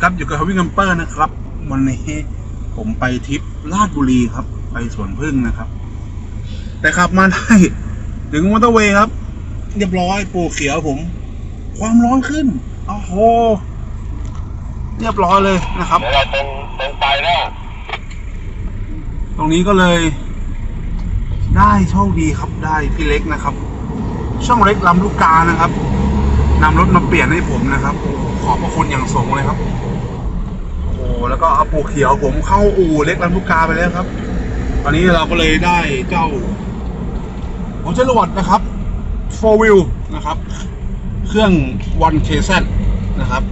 ครับอยู่กับฮาวิกัมเปอร์นะครับ วันนี้ผมไปทริปลาดบุรีครับ ไปสวนพึ่งนะครับ แต่ขับมาได้ถึงมอเตอร์เวย์ครับ เรียบร้อยปูเขียวผม ความร้อนขึ้นโอ้โหเรียบร้อยเลยนะครับเดี๋ยวเราตรงตรงไปแล้วตรงนี้ก็เลย ได้โชคดีครับได้พี่เล็กนะครับ ช่องเล็กลำลูกกานะครับ นำรถมาเปลี่ยนให้ผมนะครับ ขอบพระคุณอย่างสูงเลยครับ โอ้แล้วก็เอาปูเขียวผมเข้าอู่เล็กลำลูกกาไปแล้วครับ ตอนนี้เราก็เลยได้เจ้าหัวจรวดนะครับ4 wheel นะครับ เครื่อง 1KZ นะครับ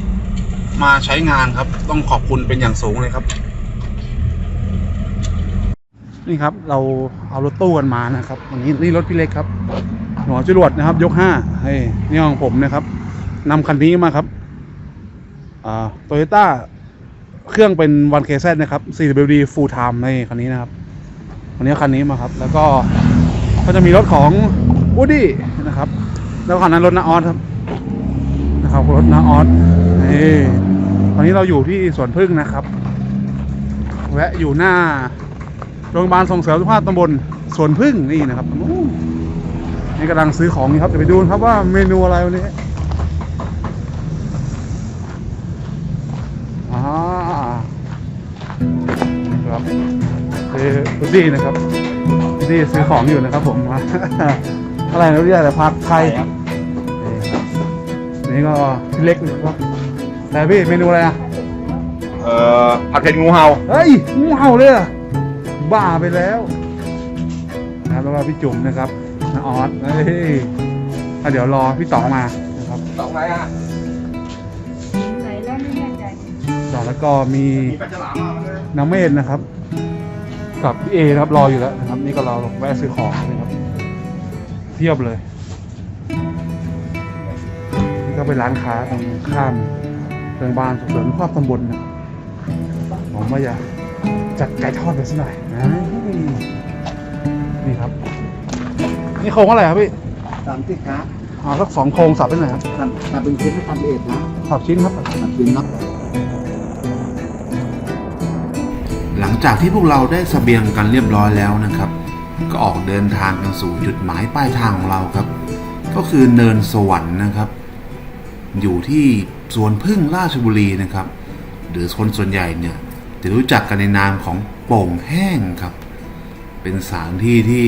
มาใช้งานครับ ต้องขอบคุณเป็นอย่างสูงเลยครับ นี่ครับเราเอารถตู้กันมานะครับวันนี้นี่รถพี่เล็กครับหัวจรวดนะครับ ยกห้าเฮ้ยนี่ของผมนะครับ นำคันนี้มาครับอ่าโตโยต้าเครื่องเป็น 1KZ นะครับ 4WD full time ในคันนี้นะครับวันนี้คันนี้มาครับ แล้วก็ก็จะมีรถของ Woody นะครับ แล้วคันนั้นรถนาออสครับนะครับรถนาออสนี่ตอนนี้เราอยู่ที่สวนพึ่งนะครับ แวะอยู่หน้าโรงพยาบาลส่งเสริมสุขภาพตำบลสวนพึ่งนี่นะครับนี่กำลังซื้อของนี่ครับเดี๋ยวไปดูครับว่าเมนูอะไรวันนี้ ดดี้นะครับพุดดี้ซื้อของอยู่นะครับ ผมอะไรนะพี่อะไรผัดไทยนี่ครับนี่ก็พี่เล็กนะครับแต่พี่เมนูอะไรอะเอ่อผัดเผ็ดงูเห่าเฮ้ยงูเห่าเลยเหรอบ้าไปแล้วนะครับแล้วก็พี่จุ๋มนะครับน้าออสเฮ้ยอะเดี๋ยวรอพี่ต่อมานะครับสองไหนอะไหนแล้วไม่แน่ใจต่อแล้วก็มีมีปลาฉลามมาเลยน้ำเมธนะครับ กับพี่เอนะครับรออยู่แล้วนะครับ นี่ก็เราแวะซื้อของนะครับเทียบเลย นี่ก็เป็นร้านค้าตรงข้ามโรงพยาบาลส่งเสริมสุขภาพตำบลนะครับผมว่าจะจัดไก่ทอดไปสักหน่อยนะนี่ครับ นี่โครงอะไรครับพี่สามสิบครับเอาสักสองโครงสับไปหน่อยครับทำทำเป็นชิ้นไม่ทำละเอียดนะสับชิ้นครับทำชิ้นเนา หลังจากที่พวกเราได้สเสบียงกันเรียบร้อยแล้วนะครับ ก็ออกเดินทางกันสู่จุดหมายปลายทางของเราครับ ก็คือเนินสวรรค์นะครับ อยู่ที่สวนพึ่งราชบุรีนะครับ หรือคนส่วนใหญ่เนี่ยจะรู้จักกันในนามของโป่งแห้งครับ เป็นสถานที่ที่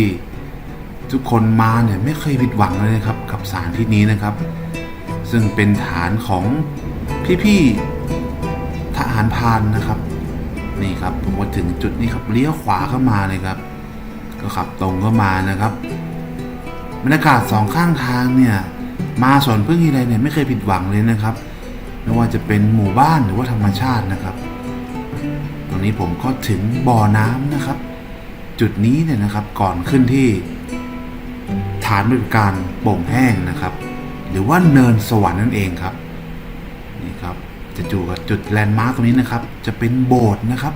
ทุกคนมาเนี่ยไม่เคยผิดหวังเลยนะครับ กับสถานที่นี้นะครับ ซึ่งเป็นฐานของพี่ๆทหารพานนะครับ นี่ครับผมมาถึงจุดนี้ครับเลี้ยวขวาเข้ามาเลยครับ ก็ขับตรงเข้ามานะครับบรรยากาศสองข้างทางเนี่ย มาสวนพึ่งทีไรเนี่ยไม่เคยผิดหวังเลยนะครับไม่ว่าจะเป็นหมู่บ้านหรือว่าธรรมชาตินะครับ ตรงนี้ผมก็ถึงบ่อน้ำนะครับ จุดนี้เนี่ยนะครับก่อนขึ้นที่ฐานบริการโป่งแห้งนะครับ หรือว่าเนินสวรรค์นั่นเองครับนี่ครับ จะอยู่กับจุดแลนด์มาร์คตรงนี้นะครับ จะเป็นโบสถ์นะครับ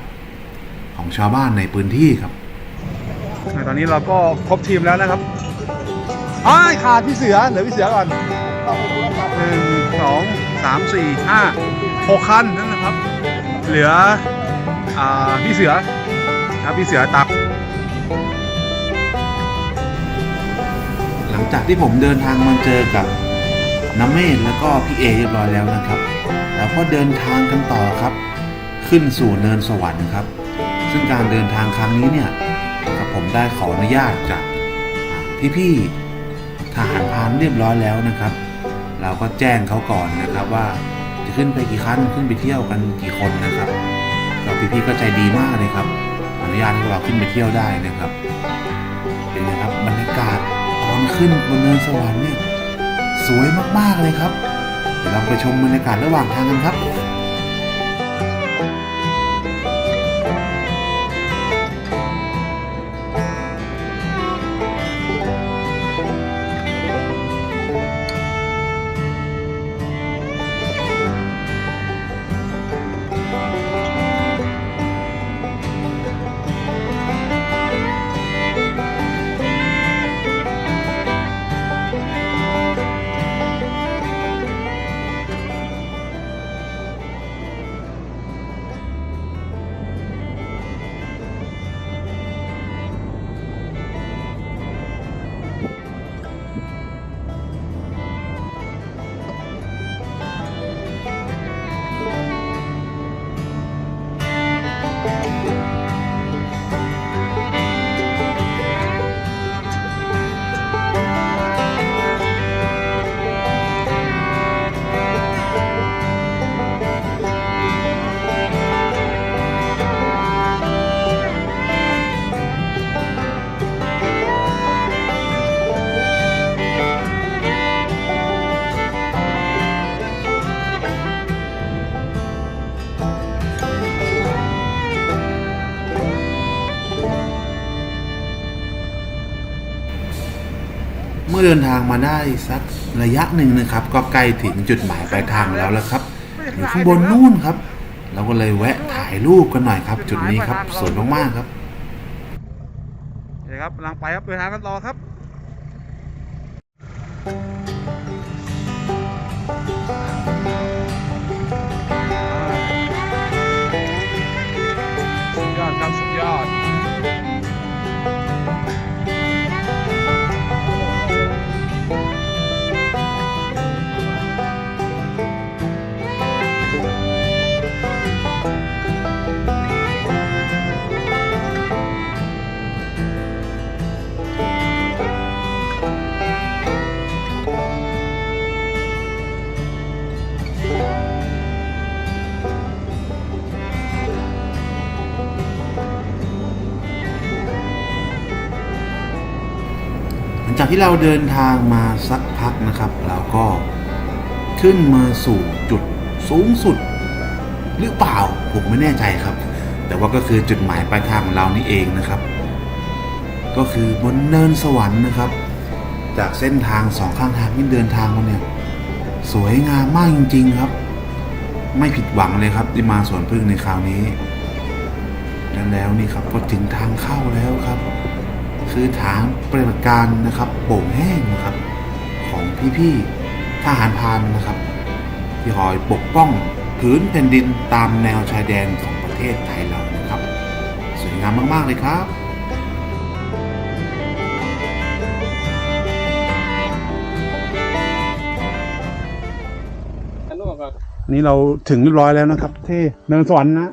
ของชาวบ้านในพื้นที่ครับตอนนี้เราก็ครบทีมแล้วนะครับอ้ายขาดพี่เสือเหลือพี่เสือก่อนหนึ่งสองสามสี่ห้าหกคันนั่นนะครับ เหลืออ่าพี่เสือนะครับพี่เสือตับ หลังจากที่ผมเดินทางมาเจอกับน้ำเมธแล้วก็พี่เอเรียบร้อยแล้วนะครับ แล้วก็เดินทางกันต่อครับ ขึ้นสู่เนินสวรรค์ครับ ซึ่งการเดินทางครั้งนี้เนี่ยกับผมได้ขออนุญาตจากพี่ๆทหารพานเรียบร้อยแล้วนะครับ เราก็แจ้งเขาก่อนนะครับว่าจะขึ้นไปกี่คันขึ้นไปเที่ยวกันกี่คนนะครับเราพี่ๆก็ใจดีมากเลยครับ อนุญาตให้เราขึ้นไปเที่ยวได้นะครับเป็นไงครับบรรยากาศตอนขึ้นบนเนินสวรรค์เนี่ยสวยมากๆเลยครับ เดี๋ยวเราไปชมบรรยากาศระหว่างทางกันครับ เดินทางมาได้สักระยะหนึ่งนะครับ ก็ใกล้ถึงจุดหมายปลายทางแล้วละครับอยู่ข้างบนนู่นครับ เราก็เลยแวะถ่ายรูปกันหน่อยครับ จุดนี้ครับสวยมากๆครับเดี๋ยวครับกำลังไปครับเดินทางกันต่อครับ งจากที่เราเดินทางมาสักพักนะครับ เราก็ขึ้นมาสู่จุดสูงสุด หรือเปล่าผมไม่แน่ใจครับ แต่ว่าก็คือจุดหมายปลายทางของเรานี่เองนะครับ ก็คือบนเนินสวรรค์นะครับ จากเส้นทางสองข้างทางที่เดินทางมาเนี่ยสวยงามมากจริง ๆครับ ไม่ผิดหวังเลยครับที่มาสวนพึ่งในคราวนี้และแล้วนี่ครับก็ถึงทางเข้าแล้วครับ คือฐานปฏิบัติการนะครับโป่งแห้งนะครับ ของพี่ๆทหารพรานนะครับ ที่คอยปกป้องพื้นแผ่นดินตามแนวชายแดนของประเทศไทยเรานะครับ สวยงามมาก ๆ เลยครับอันนี้เราถึงเรียบร้อยแล้วนะครับ ที่เนินสวรรค์นะ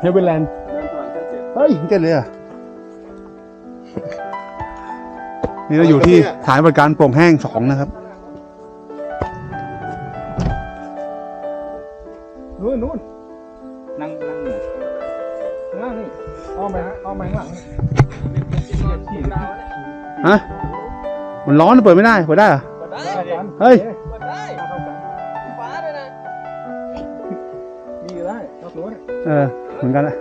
เฮเวนแลนด์เฮ้ยเจ็ดเลยอะ นี่เราอยู่ที่ฐานบริการโปร่งแห้งสองนะครับนู่นนู่นนั่งนั่งอยู่ข้างล่างนี่อ้อมไปฮะอ้อมไปข้างหลังนี่ฮะมันร้อนนะเปิดไม่ได้เปิดได้เหรอได้กันเฮ้ยเปิดได้เข้ากันฟ้าด้วยนะมีอยู่ได้นอกรั้วเนี่ยเออเหมือนกันแหละ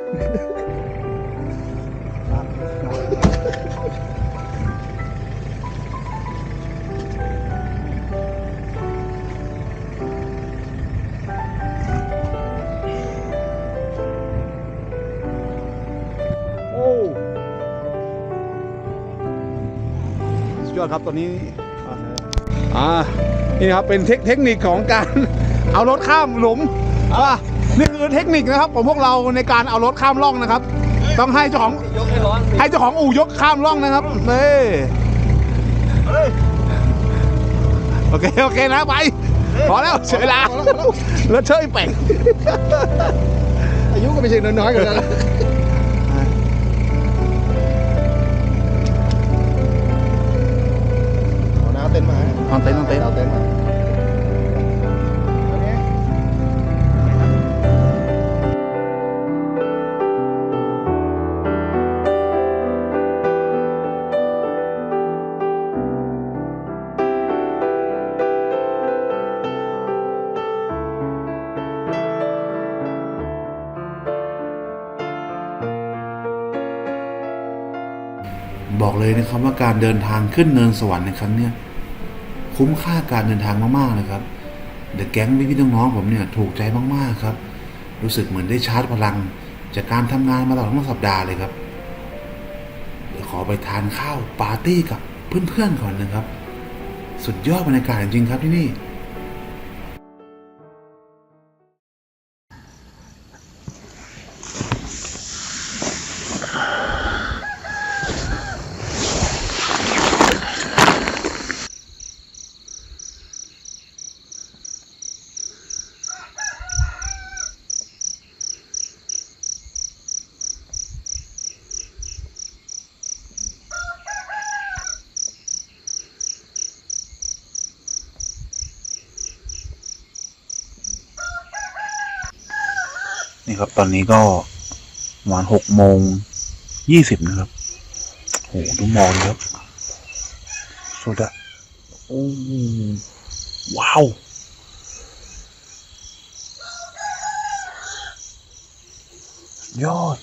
ยอดครับตัวนี้อ่านี่ครับเป็นเทคเทคนิคของการเอารถข้ามหลุมอ่านี่คือเทคนิคนะครับของพวกเราในการเอารถข้ามร่องนะครับ ต้องให้เจ้าของให้เจ้าของอู่ยกข้ามร่องนะครับนี่โอเคโอเคนะไปพอแล้วเฉยลาแล้วเฉยแป่งอายุก็ไม่ใช่น้อยๆกันนะเบอกเลยนะครับว่าการเดินทางขึ้นเนินสวรรค์ในครั้งเนี้ยคุ้มค่าการเดินทางมากๆเลยครับเดอะแก๊งพี่ๆน้องๆผมเนี่ยถูกใจมากๆครับ รู้สึกเหมือนได้ชาร์จพลัง จากการทำงานมาตลอดทั้งสัปดาห์เลยครับเดี๋ยวขอไปทานข้าวปาร์ตี้กับเพื่อนๆก่อนนะครับ สุดยอดบรรยากาศจริงๆครับที่นี่ ครับ ตอนนี้ก็ประมาณหกโมงยี่สิบนะครับโอ้โหดูหมอกเลยครับสุดอะโอ้ว้าวยอด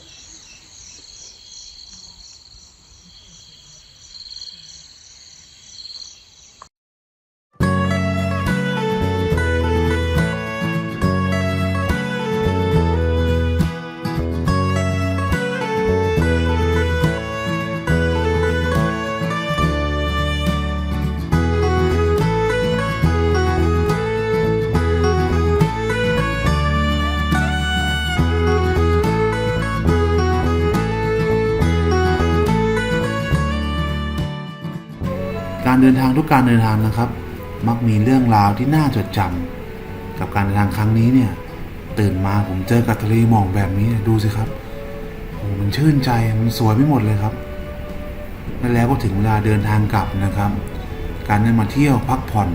ดินทางทุกการเดินทางนะครับ มักมีเรื่องราวที่น่าจดจำกับการเดินทางครั้งนี้เนี่ย ตื่นมาผมเจอกับทะเลหมอกแบบนี้ดูสิครับโอ้มันชื่นใจมันสวยไม่หมดเลยครับและแล้วก็ถึงเวลาเดินทางกลับนะครับ การได้มาเที่ยวพักผ่อน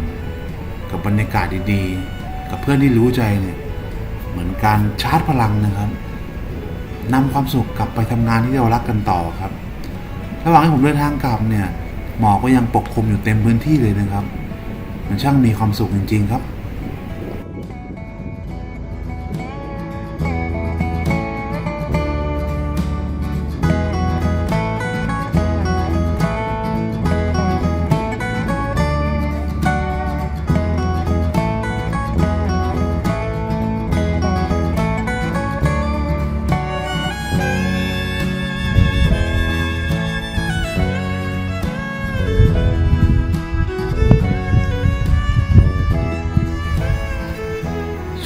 กับบรรยากาศดีๆ กับเพื่อนที่รู้ใจเนี่ยเหมือนการชาร์จพลังนะครับนำความสุขกลับไปทำงานที่เรารักกันต่อครับ ระหว่างที่ผมเดินทางกลับเนี่ย หมอกก็ยังปกคลุมอยู่เต็มพื้นที่เลยนะครับ มันช่างมีความสุขจริง ๆ ครับ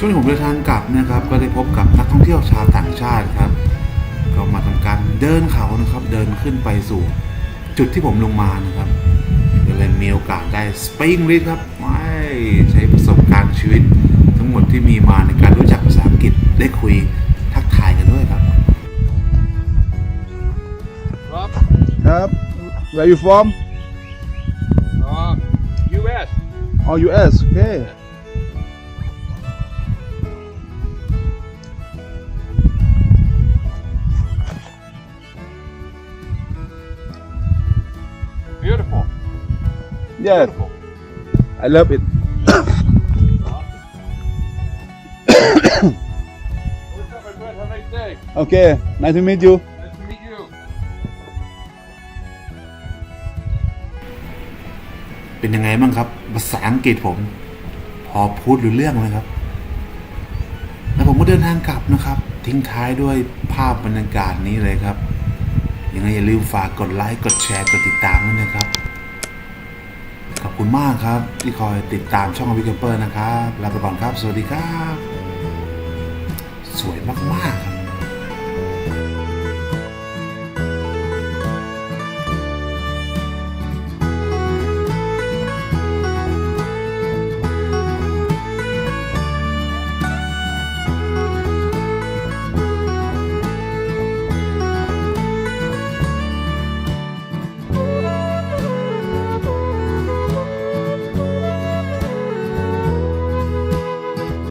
วงที่ผมเดินทางกลับนะครับ ก็ได้พบกับนักท่องเที่ยวชาวต่างชาติครับ ก็มาทำการเดินเขานะครับ เดินขึ้นไปสู่จุดที่ผมลงมานะครับก็เลยมีโอกาสได้สปริงลิสครับไม่ใช้ประสบการณ์ชีวิต ทั้งหมดที่มีมาในการรู้จักภาษาอังกฤษได้คุยทักทายกันด้วยครับ ครับ where you from Uh, U.S. oh US okay yes I love it What's up, my friend? Have a nice day. okay nice to meet you Nice to meet you. เป็นยังไงบ้างครับ ภาษาอังกฤษผม พอพูดหรู้เรื่องไหมครับ แล้วผมก็เดินทางกลับนะครับ ทิ้งท้ายด้วยภาพบรรยากาศนี้เลยครับยังไงอย่าลืมฝากกดไลค์ กดแชร์ กดติดตามด้วยนะครับ คุณมากครับ ที่คอยติดตามช่องวิกเกอร์นะครับลาไปก่อนครับ สวัสดีครับ สวยมากๆ